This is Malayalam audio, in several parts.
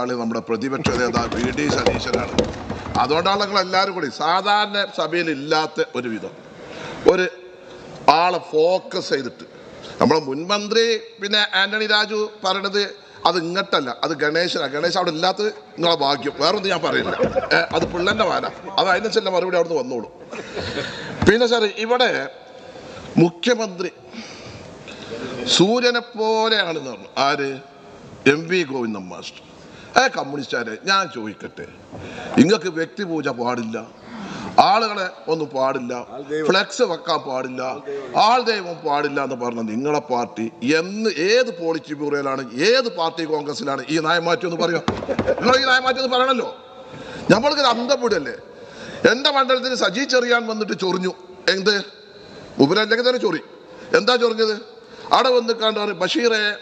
ആൾ നമ്മുടെ പ്രതിപക്ഷ നേതാവ് വി ഡി സതീശനാണ്. അതുകൊണ്ടാണ് നിങ്ങൾ എല്ലാവരും കൂടി സാധാരണ സഭയിൽ ഇല്ലാത്ത ഒരു വിധം ഒരു ആളെ ഫോക്കസ് ചെയ്തിട്ട്. നമ്മുടെ മുൻമന്ത്രി പിന്നെ ആന്റണി രാജു പറയണത് അത് ഇങ്ങട്ടല്ല അത് ഗണേശനാണ് ഗണേശ് അവിടെ ഇല്ലാത്തത് നിങ്ങളെ ഭാഗ്യം. വേറൊന്നും ഞാൻ പറയില്ല. അത് പിള്ളേന്റെ വാന. അത് അതിനനുസരിച്ച് മറുപടി അവിടുന്ന് വന്നോളൂ. പിന്നെ സാർ ഇവിടെ മുഖ്യമന്ത്രി സൂര്യനെ പോലെയാണെന്ന് പറഞ്ഞു. ആര്? M V Govindan master. ഏ കമ്മ്യൂണിസ്റ്റുകാരെ ഞാൻ ചോദിക്കട്ടെ. നിങ്ങൾക്ക് വ്യക്തിപൂജ പാടില്ല. ആളുകളെ ഒന്നും പാടില്ല. ഫ്ലെക്സ് വെക്കാൻ പാടില്ല. ആൾ ദൈവം പാടില്ല എന്ന് പറഞ്ഞ നിങ്ങളെ പാർട്ടി എന്ന് ഏത് പോളിറ്റി ബ്യൂറോയിലാണ് ഏത് പാർട്ടി കോൺഗ്രസിലാണ് ഈ നയമാറ്റം എന്ന് പറയുക? നിങ്ങൾ ഈ നയമാറ്റം എന്ന് പറയണല്ലോ. നമ്മൾക്ക് അന്തപ്പെടല്ലേ എന്റെ മണ്ഡലത്തിൽ സജി ചെറിയാൻ വന്നിട്ട് ചൊറിഞ്ഞു. എന്ത്? ഉപരല്ലെങ്കിൽ തന്നെ ചൊറി. എന്താ ചൊറിഞ്ഞത്? അവിടെ വന്ന് കണ്ടാണ് ബഷീറെ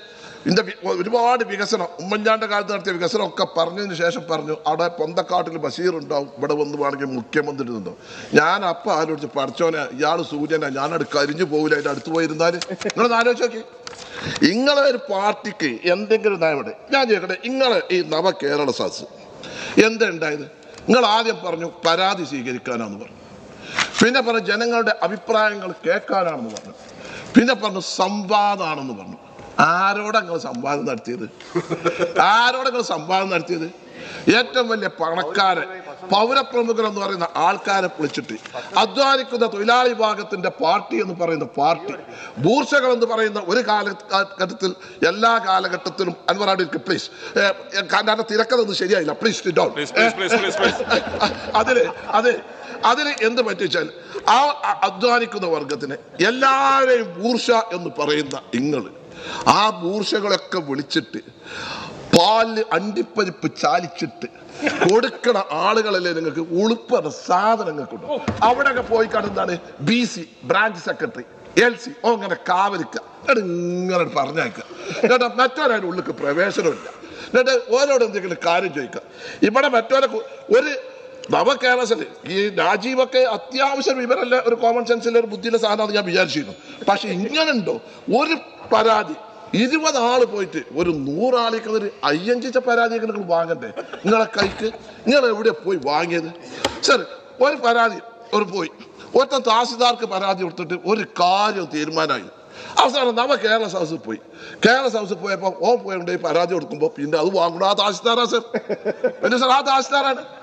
ഇതിന്റെ ഒരുപാട് വികസനം. ഉമ്മൻചാണ്ട കാലത്ത് നടത്തിയ വികസനം ഒക്കെ പറഞ്ഞതിന് ശേഷം പറഞ്ഞു അവിടെ പൊന്തക്കാട്ടിൽ ബഷീർ ഉണ്ടാവും. ഇവിടെ വന്ന് വേണമെങ്കിൽ മുഖ്യമന്ത്രി ഉണ്ടാവും ഞാൻ അപ്പം ആലോചിച്ച് പഠിച്ചോനെ ഇയാൾ സൂര്യനെ ഞാനത് കരിഞ്ഞു പോകില്ല അതിന്റെ അടുത്ത് പോയിരുന്നാൽ നിങ്ങളൊന്ന് ആലോചിച്ച് നോക്കി. ഇങ്ങളെ ഒരു പാർട്ടിക്ക് എന്തെങ്കിലും നയമുണ്ട് ഞാൻ ചോദിക്കട്ടെ ഇങ്ങളെ ഈ നവ കേരള സാസ് എന്താ ഉണ്ടായത്? നിങ്ങൾ ആദ്യം പറഞ്ഞു പരാതി സ്വീകരിക്കാനാന്ന് പറഞ്ഞു. പിന്നെ പറഞ്ഞു ജനങ്ങളുടെ അഭിപ്രായങ്ങൾ കേൾക്കാനാണെന്ന് പറഞ്ഞു. പിന്നെ പറഞ്ഞു സംവാദമാണെന്ന് പറഞ്ഞു. ആരോടെ നിങ്ങൾ സംവാദം നടത്തിയത്? ആരോടെ നിങ്ങൾ സംവാദം നടത്തിയത്? ഏറ്റവും വലിയ പണക്കാരെ പൗരപ്രമുഖർ എന്ന് പറയുന്ന ആൾക്കാരെ വിളിച്ചിട്ട് അധ്വാനിക്കുന്ന തൊഴിലാളി വിഭാഗത്തിന്റെ പാർട്ടി എന്ന് പറയുന്ന പാർട്ടി ബൂർഷകൾ എന്ന് പറയുന്ന ഒരു കാലഘട്ടത്തിൽ എല്ലാ കാലഘട്ടത്തിലും അൻവറാഡിക്ക് പ്ലീസ് കാരണം തിരക്കതൊന്നും ശരിയായില്ല. Please down Please, please, please, please, please. അതിൽ അത് അതിന് എന്ത് പറ്റിച്ചാൽ ആ അധ്വാനിക്കുന്ന വർഗത്തിന് എല്ലാവരെയും ബൂർഷ എന്ന് പറയുന്ന ഇങ്ങൾ ആ മൂർഷകളൊക്കെ വിളിച്ചിട്ട് പാൽ അണ്ടിപ്പരിപ്പ് ചാലിച്ചിട്ട് കൊടുക്കണ ആളുകളല്ലേ നിങ്ങൾക്ക് ഉളുപ്പറ അവിടെ അവിടെയൊക്കെ പോയി കണ്ടെന്താണ് B C branch secretary L C ഓ അങ്ങനെ കാവലിക്ക ഇങ്ങനെ പറഞ്ഞേക്ക എന്നിട്ട് മറ്റൊരാളുടെ ഉള്ളിക്ക് പ്രവേശനമില്ല. എന്നിട്ട് ഓരോട് എന്തെങ്കിലും കാര്യം ചോദിക്കുക. ഇവിടെ മറ്റോരെ ഒരു നവകേരളത്തിൽ ഈ രാജീവൊക്കെ അത്യാവശ്യം വിവരമല്ല ഒരു കോമൺ സെൻസിലെ ഒരു ബുദ്ധിയിലെ സാധനമാണെന്ന് ഞാൻ വിചാരിച്ചിരുന്നു. പക്ഷെ ഇങ്ങനുണ്ടോ? ഒരു പരാതി. ഇരുപത് ആൾ പോയിട്ട് ഒരു നൂറാളിക്ക് ഒരു അയ്യഞ്ചിച്ച പരാതിയൊക്കെ നിങ്ങൾ വാങ്ങണ്ടേ? നിങ്ങളെ കൈക്ക് നിങ്ങൾ എവിടെ പോയി വാങ്ങിയത്? സർ ഒരു പരാതി ഒരു പോയി. ഒറ്റ താസിദാർക്ക് പരാതി കൊടുത്തിട്ട് ഒരു കാര്യം തീരുമാനമായി. അവസാനം നമ്മ കേരള സൗസിൽ പോയി. കേരള സൗസിൽ പോയപ്പോൾ ഓ പോയി പരാതി കൊടുക്കുമ്പോൾ പിന്നെ അത് വാങ്ങണം ആ താസിദാറാ സർ. പിന്നെ സർ ആ തഹസിൽദാറാണ്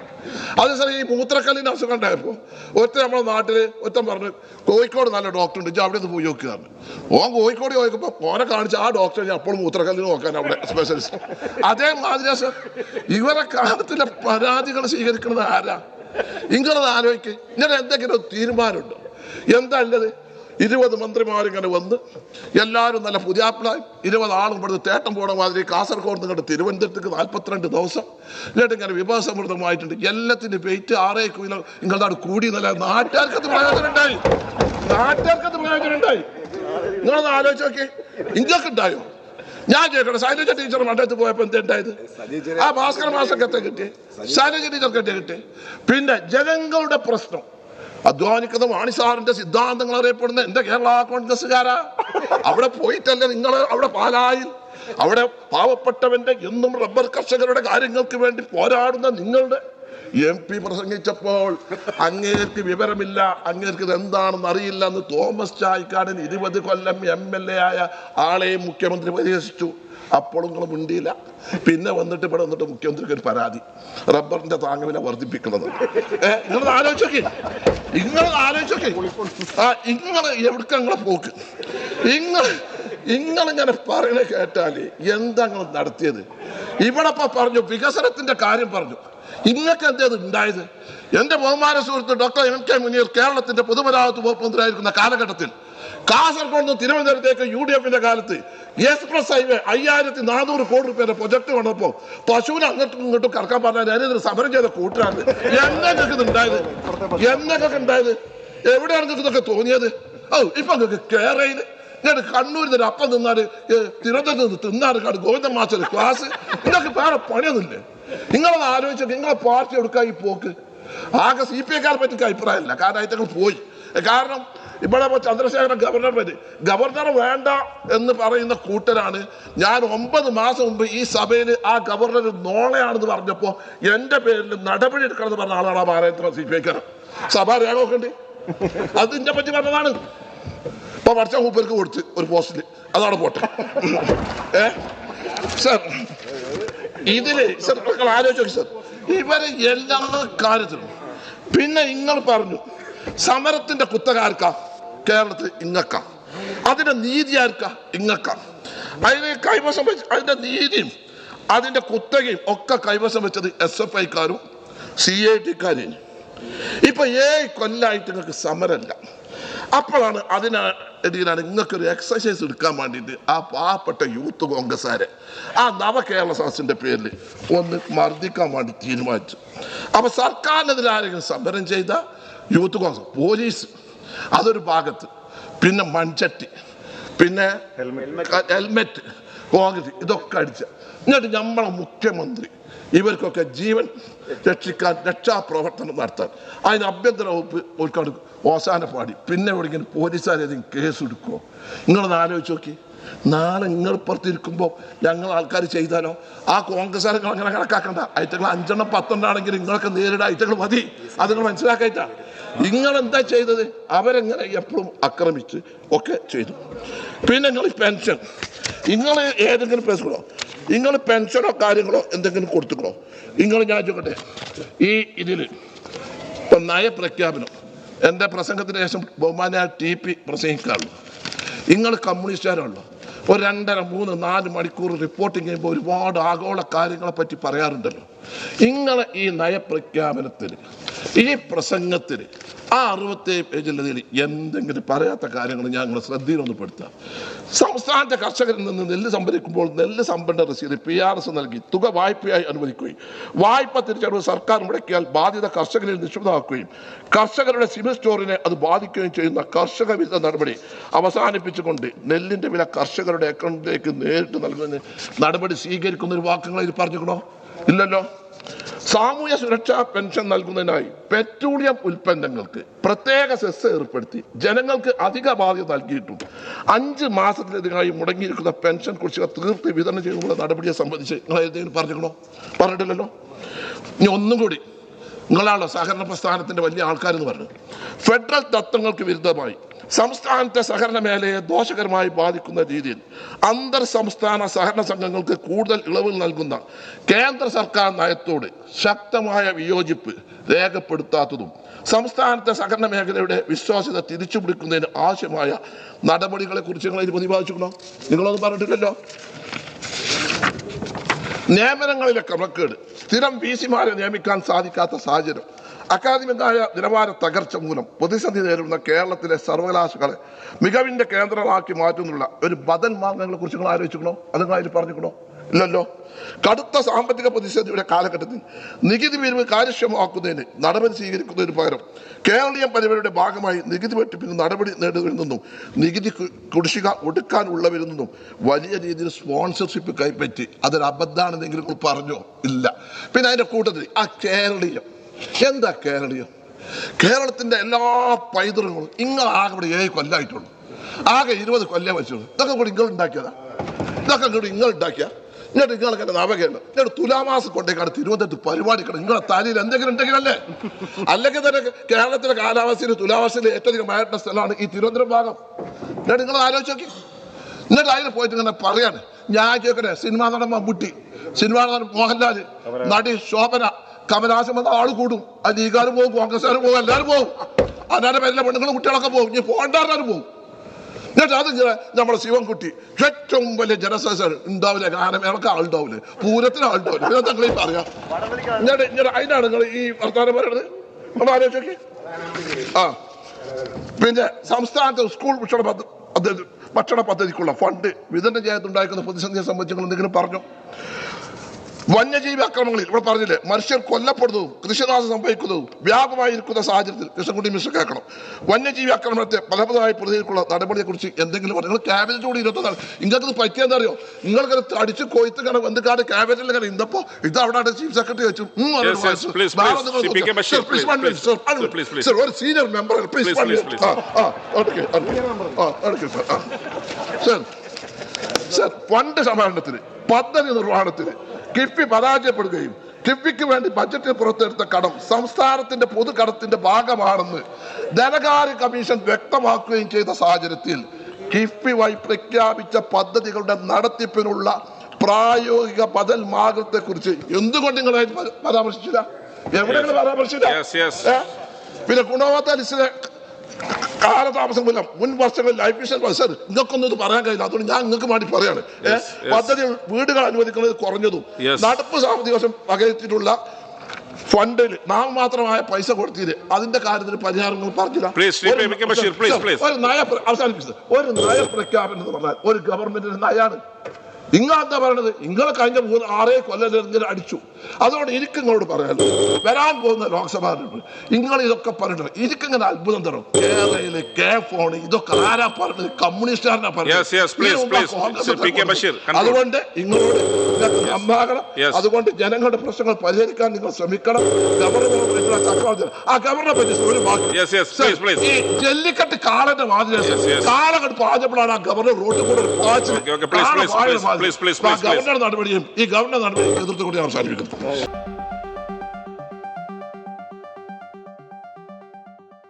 അത് സാർ ഈ മൂത്രക്കല്ലിന്റെ അസുഖം ഉണ്ടായപ്പോൾ ഒറ്റ നമ്മുടെ നാട്ടിൽ ഒറ്റ പറഞ്ഞു കോഴിക്കോട് നല്ല ഡോക്ടർ ഉണ്ട് അവിടെ ഒന്ന് പോയി നോക്കുകയാണ് ഓൻ കോഴിക്കോട് നോക്കുമ്പോൾ ഓനെ കാണിച്ച ആ ഡോക്ടർ ഞാൻ അപ്പോൾ മൂത്രക്കല്ലിന് നോക്കാൻ അവിടെ സ്പെഷ്യലിസ്റ്റ് അതേമാതിരി സർ ഇവരെ കാലത്തിലെ പരാതികൾ സ്വീകരിക്കുന്നത് ആരാ? നിങ്ങളത് ആലോചിക്കും. ഇങ്ങനെ എന്തെങ്കിലും തീരുമാനമുണ്ടോ? എന്താ ഉള്ളത് ഇരുപത് മന്ത്രിമാരിങ്ങനെ വന്ന് എല്ലാവരും നല്ല പുതിയാപ്പിളായി. ഇരുപത് ആളും ഇവിടുന്ന് തേട്ടം പോണ മാതിരി കാസർഗോഡ് നിങ്ങളുടെ തിരുവനന്തപുരത്തേക്ക് നാൽപ്പത്തിരണ്ട് ദിവസം. എന്നിട്ട് ഇങ്ങനെ വിഭവസമൃദ്ധമായിട്ടുണ്ട്. എല്ലാത്തിന്റെ വെയിറ്റ് ആറേ കിലോ നിങ്ങളുടെ കൂടി നല്ല നാട്ടുകാർക്കത് പ്രയോജനം ഉണ്ടായി. നാട്ടുകാർക്കത് പ്രയോജനം നിങ്ങളൊന്ന് ആലോചിച്ച് നോക്കി. നിങ്ങൾക്ക് ഉണ്ടായോ? ഞാൻ കേട്ടോ ശൈലജ ടീച്ചർ മണ്ഡലത്തിൽ പോയപ്പോ എന്തുണ്ടായത് ആ ഭാസ്കര മാസം എത്ര കിട്ടി? ശൈലജ ടീച്ചർക്ക് എത്ര കിട്ടി? പിന്നെ ജനങ്ങളുടെ പ്രശ്നം. അധ്വാനിക്കുന്ന മാണിസാറിന്റെ സിദ്ധാന്തങ്ങൾ അറിയപ്പെടുന്ന എന്റെ കേരള കോൺഗ്രസ്സുകാരാ. അവിടെ പോയിട്ടല്ലേ നിങ്ങൾ അവിടെ പാലായിൽ? അവിടെ പാവപ്പെട്ടവന്റെ എന്നും റബ്ബർ കർഷകരുടെ കാര്യങ്ങൾക്ക് വേണ്ടി പോരാടുന്ന നിങ്ങളുടെ എം പി പ്രസംഗിച്ചപ്പോൾ അങ്ങേർക്ക് വിവരമില്ല അങ്ങേർക്ക് എന്താണെന്ന് അറിയില്ല എന്ന് തോമസ് ചായ്ക്കാടൻ ഇരുപത് കൊല്ലം എം എൽ എ ആയ ആളെയും മുഖ്യമന്ത്രി പരിഹസിച്ചു. അപ്പോഴും നിങ്ങൾ മിണ്ടിയില്ല. പിന്നെ വന്നിട്ട് ഇവിടെ വന്നിട്ട് മുഖ്യമന്ത്രിക്ക് ഒരു പരാതി. റബ്ബറിന്റെ താങ്ങുവില വർദ്ധിപ്പിക്കുന്നത്. നിങ്ങൾ ആലോചിച്ചോക്കെ നിങ്ങൾ ആലോചിച്ചോക്കെ ആ ഇങ്ങനെ എവിടേക്ക് നിങ്ങളെ പോക്ക്? ഇങ്ങൾ ഇങ്ങളിങ്ങനെ പറയണ കേട്ടാൽ എന്താ നടത്തിയത്? ഇവിടെ പറഞ്ഞു വികസനത്തിന്റെ കാര്യം പറഞ്ഞു. ഇങ്ങക്ക് എന്തേത് ഉണ്ടായത്? എന്റെ ബഹുമാന സുഹൃത്ത് ഡോക്ടർ എം കെ മുനീർ കേരളത്തിന്റെ പൊതുമരാമത്ത് വകുപ്പ് കാലഘട്ടത്തിൽ കാസർഗോഡ് നിന്ന് തിരുവനന്തപുരത്തേക്ക് യു ഡി എഫിന്റെ കാലത്ത് എക്സ്പ്രസ് ഹൈവേ അയ്യായിരത്തി നാനൂറ് കോടി രൂപയുടെ പ്രൊജക്ട് വന്നപ്പോ പശുവിനെ അങ്ങോട്ടും ഇങ്ങോട്ടും കറക്കാൻ പറഞ്ഞാൽ ഞാനിതൊരു സമരം ചെയ്ത കൂട്ടാണ് എന്നൊക്കെ ഉണ്ടായത്? എന്നൊക്കെ ഉണ്ടായത്? എവിടെയാണ് നിങ്ങൾക്ക് ഇതൊക്കെ തോന്നിയത്? ഓ ഇപ്പൊ നിങ്ങൾക്ക് കേരളയിൽ ഞാൻ കണ്ണൂരിൽ നിന്ന് അപ്പം തിന്നാൽ ഏ, തിരുവനന്തപുരത്ത് നിന്ന് തിന്നാറ് ഗോവിന്ദ മാസ്റ്റർ ക്ലാസ് നിങ്ങൾക്ക് വേറെ പണിയൊന്നുമില്ലേ? നിങ്ങളത് ആലോചിച്ചു നിങ്ങളെ പാർട്ടി എടുക്കാൻ ഈ പോക്ക്. ആകെ സി പി ഐക്കാരെ പറ്റി അഭിപ്രായമില്ല. കാരണം അതിറ്റങ്ങൾ പോയി. കാരണം ഇവിടെ ചന്ദ്രശേഖരൻ ഗവർണർ വരെ. ഗവർണർ വേണ്ട എന്ന് പറയുന്ന കൂട്ടരാണ്. ഞാൻ ഒമ്പത് മാസം മുമ്പ് ഈ സഭയിൽ ആ ഗവർണർ നോളയാണെന്ന് പറഞ്ഞപ്പോൾ എന്റെ പേരിൽ നടപടി എടുക്കണമെന്ന് പറഞ്ഞ ആളാണ് ആ ഭാരതത്തിലെ സി പി ഐക്കാരൻ സഭ രേഖ നോക്കണ്ടേ. അത് ഇതിനെ പറ്റി പറഞ്ഞതാണ്. ഇപ്പൊ പഠിച്ച മൂപ്പർക്ക് കൊടുത്ത് ഒരു പോസ്റ്റിൽ അതാണ് പോട്ടെ. ഏ? സർ ഇതിൽ സർ നിങ്ങൾ ആലോചിച്ചു സർ. ഇവരെ എല്ലാ കാര്യത്തിലും. പിന്നെ നിങ്ങൾ പറഞ്ഞു സമരത്തിന്റെ കുത്തകാർക്ക കേരളത്തിൽ ഇങ്ങക്ക. അതിന്റെ നീതി ആർക്ക? ഇങ്ങക്ക. അതിന് കൈവശം വെച്ച് അതിന്റെ നീതിയും അതിന്റെ കുത്തകയും ഒക്കെ കൈവശം വെച്ചത് എസ് എഫ് ഐക്കാരും സി ഐ ടിക്കാരും ഇപ്പൊ ഏഴ് കൊല്ലായിട്ട് നിങ്ങൾക്ക് സമരമല്ല. അപ്പോഴാണ് അതിനാ നിങ്ങൾക്ക് ഒരു എക്സസൈസ് എടുക്കാൻ വേണ്ടിയിട്ട് ആ പാവപ്പെട്ട യൂത്ത് കോൺഗ്രസ്സുകാരെ ആ നവകേരള സദസ്സിന്റെ പേരിൽ ഒന്ന് മർദ്ദിക്കാൻ വേണ്ടി തീരുമാനിച്ചു. അപ്പോൾ സർക്കാരിനെതിരെ ആരെങ്കിലും സമരം ചെയ്ത യൂത്ത് കോൺഗ്രസ് പോലീസ് അതൊരു ഭാഗത്ത്. പിന്നെ മൺചട്ടി പിന്നെ ഹെൽമെറ്റ് കോൺഗ്രസ് ഇതൊക്കെ അടിച്ച. എന്നിട്ട് നമ്മളെ മുഖ്യമന്ത്രി ഇവർക്കൊക്കെ ജീവൻ രക്ഷിക്കാൻ രക്ഷാപ്രവർത്തനം നടത്താൻ. അതിന് ആഭ്യന്തര വകുപ്പ് ഒരുക്കാട് ഓസാന പാടി. പിന്നെ എവിടെയെങ്കിലും പോലീസുകാരേതെങ്കിലും കേസ് എടുക്കുമോ നിങ്ങളൊന്ന് ആലോചിച്ച് നോക്കി. നാളെ നിങ്ങൾ പുറത്തിരിക്കുമ്പോൾ ഞങ്ങൾ ആൾക്കാർ ചെയ്താലോ? ആ കോൺഗ്രസ് നിങ്ങൾ അങ്ങനെ കണക്കാക്കണ്ട. ഐറ്റങ്ങൾ അഞ്ചെണ്ണം പത്തെണ്ണം ആണെങ്കിൽ നിങ്ങളൊക്കെ നേരിടാൻ ഐറ്റങ്ങൾ മതി. അത് നിങ്ങൾ മനസ്സിലാക്കായിട്ടാ. നിങ്ങൾ എന്താ ചെയ്തത്? അവരെങ്ങനെ എപ്പോഴും ആക്രമിച്ച് ഒക്കെ ചെയ്തു. പിന്നെ നിങ്ങൾ പെൻഷൻ. നിങ്ങൾ ഏതെങ്കിലും പേസുകളോ നിങ്ങൾ പെൻഷനോ കാര്യങ്ങളോ എന്തെങ്കിലും കൊടുത്തുക്കണോ നിങ്ങൾ ഞാൻ ചോദിക്കട്ടെ. ഈ ഇതിൽ ഇപ്പം നയപ്രഖ്യാപനം എന്റെ പ്രസംഗത്തിന് ശേഷം ബഹുമാനായ ടി പി പ്രസംഗിക്കാറുള്ളൂ നിങ്ങൾ കമ്മ്യൂണിസ്റ്റുകാരുള്ളൂ ഒരു രണ്ടര മൂന്ന് നാല് മണിക്കൂർ റിപ്പോർട്ടിങ് ചെയ്യുമ്പോൾ ഒരുപാട് ആഗോള കാര്യങ്ങളെ പറ്റി പറയാറുണ്ടല്ലോ. നിങ്ങൾ ഈ നയപ്രഖ്യാപനത്തിൽ ഈ പ്രസംഗത്തിൽ ആ അറുപത്തേഴ് പേജിലതിൽ എന്തെങ്കിലും പറയാത്ത കാര്യങ്ങൾ ഞങ്ങൾ ശ്രദ്ധയിലൊന്ന് പെടുത്താം സംസ്ഥാനത്തെ കർഷകരിൽ നിന്ന് നെല്ല് സംഭരിക്കുമ്പോൾ നെല്ല് സംഭരണ രസീത് പി ആർ എസ് നൽകി തുക വായ്പയായി അനുവദിക്കുകയും വായ്പ തിരിച്ചടവ് സർക്കാർ മുടക്കിയാൽ ബാധ്യത കർഷകരിൽ നിക്ഷിപ്തമാക്കുകയും കർഷകരുടെ സിവിൽ സ്റ്റോറിനെ അത് ബാധിക്കുകയും ചെയ്യുന്ന കർഷക വിരുദ്ധ നടപടി അവസാനിപ്പിച്ചുകൊണ്ട് നെല്ലിന്റെ വില കർഷകരുടെ അക്കൗണ്ടിലേക്ക് നേരിട്ട് നൽകുന്ന നടപടി സ്വീകരിക്കുന്ന ഒരു വാക്കുകൾ ഇത് പറഞ്ഞിരിക്കണോ ഇല്ലല്ലോ. സാമൂഹ്യ സുരക്ഷാ പെൻഷൻ നൽകുന്നതിനായി പെട്രോളിയം ഉൽപ്പന്നങ്ങൾക്ക് പ്രത്യേക സെസ് ഏർപ്പെടുത്തി ജനങ്ങൾക്ക് അധിക ബാധ്യത നൽകിയിട്ടുണ്ട്. അഞ്ച് മാസത്തിലധികമായി മുടങ്ങിയിരിക്കുന്ന പെൻഷൻ കുറിച്ചുള്ള തീർത്ത് വിതരണം ചെയ്യുന്ന നടപടിയെ സംബന്ധിച്ച് നിങ്ങൾ ഏതെങ്കിലും പറഞ്ഞിട്ടുണ്ടോ? പറഞ്ഞിട്ടില്ലല്ലോ? ഇനി ഒന്നും കൂടി നിങ്ങളാണല്ലോ സഹകരണ പ്രസ്ഥാനത്തിന്റെ വലിയ ആൾക്കാരെന്ന് പറഞ്ഞു. ഫെഡറൽ തത്വങ്ങൾക്ക് വിരുദ്ധമായി സംസ്ഥാനത്തെ സഹകരണ മേഖലയെ ദോഷകരമായി ബാധിക്കുന്ന രീതിയിൽ അന്തർ സംസ്ഥാന സഹകരണ സംഘങ്ങൾക്ക് കൂടുതൽ ഇളവ് നൽകുന്ന കേന്ദ്ര സർക്കാർ നയത്തോട് ശക്തമായ വിയോജിപ്പ് രേഖപ്പെടുത്താത്തതും സംസ്ഥാനത്തെ സഹകരണ മേഖലയുടെ വിശ്വാസ്യത തിരിച്ചു പിടിക്കുന്നതിന് ആവശ്യമായ നടപടികളെ കുറിച്ച് നിങ്ങൾ ഇത് പ്രതിപാദിച്ചിട്ടുണ്ടോ? നിങ്ങളൊന്നും പറഞ്ഞിട്ടില്ലല്ലോ. നിയമനങ്ങളിലെ ക്രമക്കേട് സ്ഥിരം വി സിമാരെ നിയമിക്കാൻ സാധിക്കാത്ത സാഹചര്യം അക്കാദമികായ നിലവാര തകർച്ച മൂലം പ്രതിസന്ധി നേരിടുന്ന കേരളത്തിലെ സർവകലാശാലകളെ മികവിന്റെ കേന്ദ്രമാക്കി മാറ്റുന്നുള്ള ഒരു ബദൽ മാർഗങ്ങളെ കുറിച്ച് നിങ്ങൾ ആലോചിക്കണോ അത് നിങ്ങൾ അതിൽ പറഞ്ഞിക്കണോ ഇല്ലല്ലോ. കടുത്ത സാമ്പത്തിക പ്രതിസന്ധിയുടെ കാലഘട്ടത്തിൽ നികുതി പിരിവ് കാര്യക്ഷമമാക്കുന്നതിന് നടപടി സ്വീകരിക്കുന്നതിന് പകരം കേരളീയ പരിപാടിയുടെ ഭാഗമായി നികുതി വെട്ടിപ്പിന് നടപടി നേടുകയിൽ നിന്നും നികുതി കുടിശ്ശിക ഒടുക്കാനുള്ളവരിൽ നിന്നും വലിയ രീതിയിൽ സ്പോൺസർഷിപ്പ് കൈപ്പറ്റി അതൊരു അബദ്ധമാണെന്നെങ്കിലും പറഞ്ഞോ? ഇല്ല. പിന്നെ അതിന്റെ കൂട്ടത്തിൽ ആ കേരളീയം എന്താ കേരളീയം? കേരളത്തിന്റെ എല്ലാ പൈതൃകങ്ങളും നിങ്ങൾ ആകെ ഇവിടെ ഏഴ് കൊല്ലായിട്ടുള്ളൂ. ആകെ ഇരുപത് കൊല്ലം വെച്ചുള്ളൂ ഇതൊക്കെ കൂടി നിങ്ങൾ ഉണ്ടാക്കിയതാ? ഇതൊക്കെ കൂടി നിങ്ങൾ ഉണ്ടാക്കിയ? എന്നിട്ട് നിങ്ങൾക്ക് എന്റെ നവകയുണ്ട് എന്നിട്ട് തുലാമാസം കൊണ്ടേക്കാണ് തിരുവനന്തപുരത്ത് പരിപാടി കിടക്കും നിങ്ങളുടെ തലയിൽ എന്തെങ്കിലും ഉണ്ടെങ്കിലല്ലേ അല്ലെങ്കിൽ തന്നെ കേരളത്തിലെ കാലാവസ്ഥയിൽ തുലാമാസത്തിൽ ഏറ്റവും അധികം മഴയുടെ സ്ഥലമാണ് ഈ തിരുവനന്തപുരം ഭാഗം. എന്നിട്ട് നിങ്ങൾ ആലോചിച്ച് നോക്കി. എന്നിട്ട് അതിന് പോയിട്ട് ഇങ്ങനെ പറയാണ്. ഞാൻ ചോദിക്കട്ടെ സിനിമാ നടൻ മമ്മൂട്ടി സിനിമാ നടൻ മോഹൻലാൽ നടി ശോഭന കമലാസം വന്ന ആൾ കൂടും. അത് ലീഗുകാർ പോകും കോൺഗ്രസ്സുകാരും പോകും എല്ലാവരും പോകും. അന്നേരം എല്ലാ പെണ്ണുങ്ങളും കുട്ടികളൊക്കെ പോകും. ഇനി പോകണ്ടാരും പോകും. എന്നിട്ട് അത് നമ്മുടെ ശിവൻകുട്ടി ഏറ്റവും വലിയ ജനസംഖ്യ ഉണ്ടാവില്ല? ഗാനമേളക്ക് ആളുണ്ടാവില്ലേ? പൂരത്തിന് ആളുണ്ടാവില്ല? ഇതൊക്കെ നിങ്ങളീ പറയാം? എന്നിട്ട് ഇങ്ങനെ അതിനാണ് നിങ്ങൾ ഈ വർത്തമാനം പറയുന്നത് നമ്മൾ ആലോചിച്ചോക്കെ. ആ. പിന്നെ സംസ്ഥാനത്തെ സ്കൂൾ ഭക്ഷണ പദ്ധ- പദ്ധതി ഭക്ഷണ പദ്ധതിക്കുള്ള ഫണ്ട് വിതരണം ചെയ്യാത്തുണ്ടായിരിക്കുന്ന പ്രതിസന്ധിയെ സംബന്ധിച്ച് നിങ്ങൾ എന്തെങ്കിലും പറഞ്ഞു? വന്യജീവി ആക്രമണങ്ങളിൽ ഇവിടെ പറഞ്ഞില്ലേ മനുഷ്യർ കൊല്ലപ്പെടുന്നതും കൃഷിനാശം സംഭവിക്കുന്നതും വ്യാപകമായിരിക്കുന്ന സാഹചര്യത്തിൽ കൃഷ്ണൻകുട്ടി മിശ്ര കേൾക്കണം. വന്യജീവി ആക്രമണത്തെ ഫലപ്രദമായി പ്രതികരിക്കുള്ള നടപടിയെ കുറിച്ച് എന്തെങ്കിലും നിങ്ങൾ ക്യാബിനറ്റ് കൂടി ഇരുപത്തൊന്നാണ് നിങ്ങൾക്ക് പറ്റിയെന്താ അറിയോ? നിങ്ങൾക്കത് അടിച്ച് കൊയ്ത്ത് കണ എന്തുകാട് ക്യാബിനറ്റിൽ ഇങ്ങനെ ഇന്നപ്പോ ഇത് അവിടെ ചീഫ് സെക്രട്ടറി വെച്ചു. ഒരു senior member please sir fund സമാഹരണത്തിന് പദ്ധതി നിർവഹണത്തിന് കിഫ്ബി പരാജയപ്പെടുകയും കിഫ്ബിക്ക് വേണ്ടി ബജറ്റിൽ പുറത്തെടുത്ത കടം സംസ്ഥാനത്തിന്റെ പൊതുകടത്തിന്റെ ഭാഗമാണെന്ന് ധനകാര്യ കമ്മീഷൻ വ്യക്തമാക്കുകയും ചെയ്ത സാഹചര്യത്തിൽ കിഫ്ബി വഴി പ്രഖ്യാപിച്ച പദ്ധതികളുടെ നടത്തിപ്പിനുള്ള പ്രായോഗിക ബദൽ മാർഗത്തെ കുറിച്ച് എന്തുകൊണ്ട് നിങ്ങൾ പരാമർശിച്ചില്ല? എവിടെ നിങ്ങൾ പരാമർശിച്ചില്ല. പിന്നെ ഗുണവത്ത ലിസ്റ്റിലെ കാലതാമസം മൂലം മുൻ വർഷങ്ങളിൽ ലൈഫ് മിഷൻ സർ നിങ്ങൾക്കൊന്നും ഇത് പറയാൻ കഴിയില്ല. അതുകൊണ്ട് ഞാൻ നിങ്ങൾക്ക് വേണ്ടി പറയാണ്. പദ്ധതി വീടുകൾ അനുവദിക്കുന്നത് കുറഞ്ഞതും. നടപ്പ് സാമ്പത്തിക വർഷം വകയെത്തിയിട്ടുള്ള ഫണ്ടിൽ നാമമാത്രമായ പൈസ കൊടുത്തിട്ട് അതിന്റെ കാര്യത്തിൽ പരിഹാരങ്ങൾ പറഞ്ഞില്ല. ഒരു- നയ അവസാനിപ്പിച്ചത്. ഒരു നയ പ്രഖ്യാപനം എന്ന് പറഞ്ഞാൽ ഒരു ഗവൺമെന്റിന്റെ നയാണ്. നിങ്ങൾ എന്താ പറയണത്. നിങ്ങൾ കഴിഞ്ഞ മൂന്ന് ആറേ കൊല്ലം ഇങ്ങനെ അടിച്ചു. അതുകൊണ്ട് എനിക്ക് നിങ്ങളോട് പറയാലോ വരാൻ പോകുന്ന ലോക്സഭാ നിങ്ങൾ ഇതൊക്കെ പറഞ്ഞിട്ട് എനിക്കിങ്ങനെ അത്ഭുതം തരും. കേരളയിലെ കെ ഫോൺ ഇതൊക്കെ ആരാ പറഞ്ഞത്? കമ്മ്യൂണിസ്റ്റുകാരനാ പറഞ്ഞത്? അതുകൊണ്ട് നിങ്ങളോട് നിങ്ങൾക്ക് അതുകൊണ്ട് ജനങ്ങളുടെ പ്രശ്നങ്ങൾ പരിഹരിക്കാൻ നിങ്ങൾ ശ്രമിക്കണം. ഗവർണർ ആ ഗവർണറെ പറ്റി ഒരു വാക്ക്. ഈ ജല്ലിക്കട്ട് കാളന്റെ മാതിരി yes. കാളകട്ട് പാഞ്ഞപ്പോഴാണ് ആ ഗവർണർ റോഡിൽ കൂടെ ഒരു പ്ലീസ് പ്ലീസ്. ഗവർണർ നടപടിയും ഈ ഗവർണർ നടപടിയും കൂടി ഞാൻ അവസാനിപ്പിക്കുന്നു